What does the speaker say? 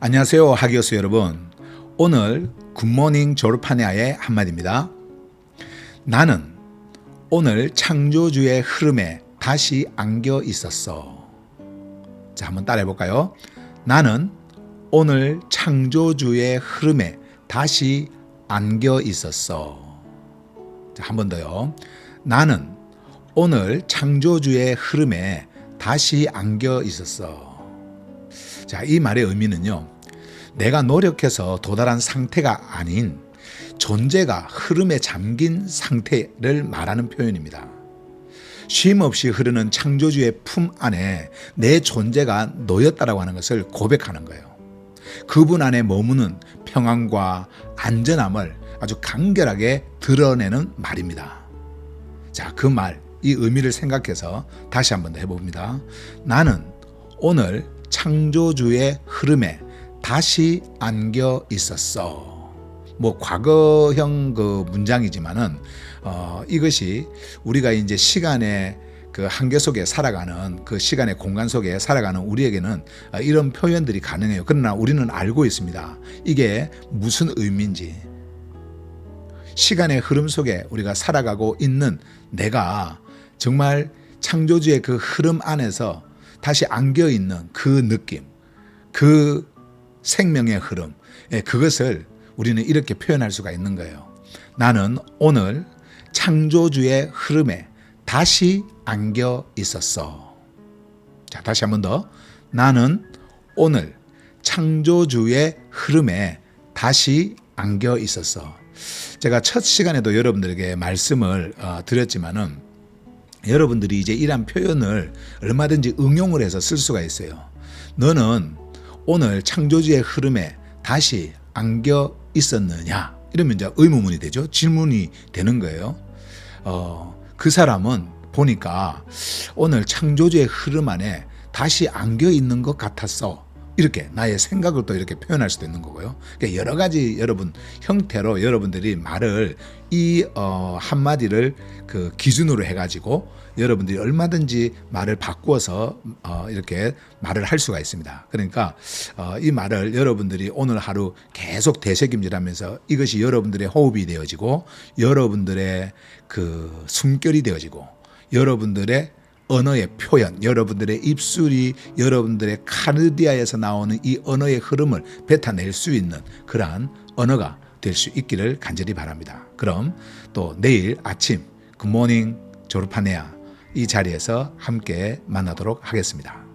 안녕하세요 하기어스 여러분. 오늘 굿모닝 졸업하냐의 한마디입니다. 나는 오늘 창조주의 흐름에 다시 안겨 있었어. 자 한번 따라해 볼까요? 나는 오늘 창조주의 흐름에 다시 안겨 있었어. 자 한 번 더요. 나는 오늘 창조주의 흐름에 다시 안겨 있었어 자, 이 말의 의미는요. 내가 노력해서 도달한 상태가 아닌 존재가 흐름에 잠긴 상태를 말하는 표현입니다. 쉼 없이 흐르는 창조주의 품 안에 내 존재가 놓였다라고 하는 것을 고백하는 거예요. 그분 안에 머무는 평안과 안전함을 아주 간결하게 드러내는 말입니다. 자, 그 말, 이 의미를 생각해서 다시 한번 더 해봅니다. 나는 오늘 창조주의 흐름에 다시 안겨 있었어. 뭐 과거형 그 문장이지만은 어, 이것이 우리가 이제 시간의 그 한계 속에 살아가는 그 시간의 공간 속에 살아가는 우리에게는 어, 이런 표현들이 가능해요. 그러나 우리는 알고 있습니다. 이게 무슨 의미인지. 시간의 흐름 속에 우리가 살아가고 있는 내가 정말 창조주의 그 흐름 안에서 다시 안겨 있는 그 느낌, 그 생명의 흐름, 예, 그것을 우리는 이렇게 표현할 수가 있는 거예요. 나는 오늘 창조주의 흐름에 다시 안겨 있었어. 자, 다시 한 번 더. 나는 오늘 창조주의 흐름에 다시 안겨 있었어. 제가 첫 시간에도 여러분들에게 말씀을 어, 드렸지만은 여러분들이 이제 이런 표현을 얼마든지 응용을 해서 쓸 수가 있어요. 너는 오늘 창조주의 흐름에 다시 안겨 있었느냐? 이러면 이제 의문문이 되죠. 질문이 되는 거예요. 어, 그 사람은 보니까 오늘 창조주의 흐름 안에 다시 안겨 있는 것 같았어. 이렇게 나의 생각을 또 이렇게 표현할 수도 있는 거고요. 그러니까 여러 가지 여러분 형태로 여러분들이 말을 이 어, 한마디를 그 기준으로 해가지고 여러분들이 얼마든지 말을 바꾸어서 어, 이렇게 말을 할 수가 있습니다. 그러니까 어, 이 말을 여러분들이 오늘 하루 계속 되새김질하면서 이것이 여러분들의 호흡이 되어지고 여러분들의 그 숨결이 되어지고 여러분들의 언어의 표현, 여러분들의 입술이 여러분들의 카르디아에서 나오는 이 언어의 흐름을 뱉어낼 수 있는 그러한 언어가 될 수 있기를 간절히 바랍니다. 그럼 또 내일 아침 굿모닝 졸업하네야 이 자리에서 함께 만나도록 하겠습니다.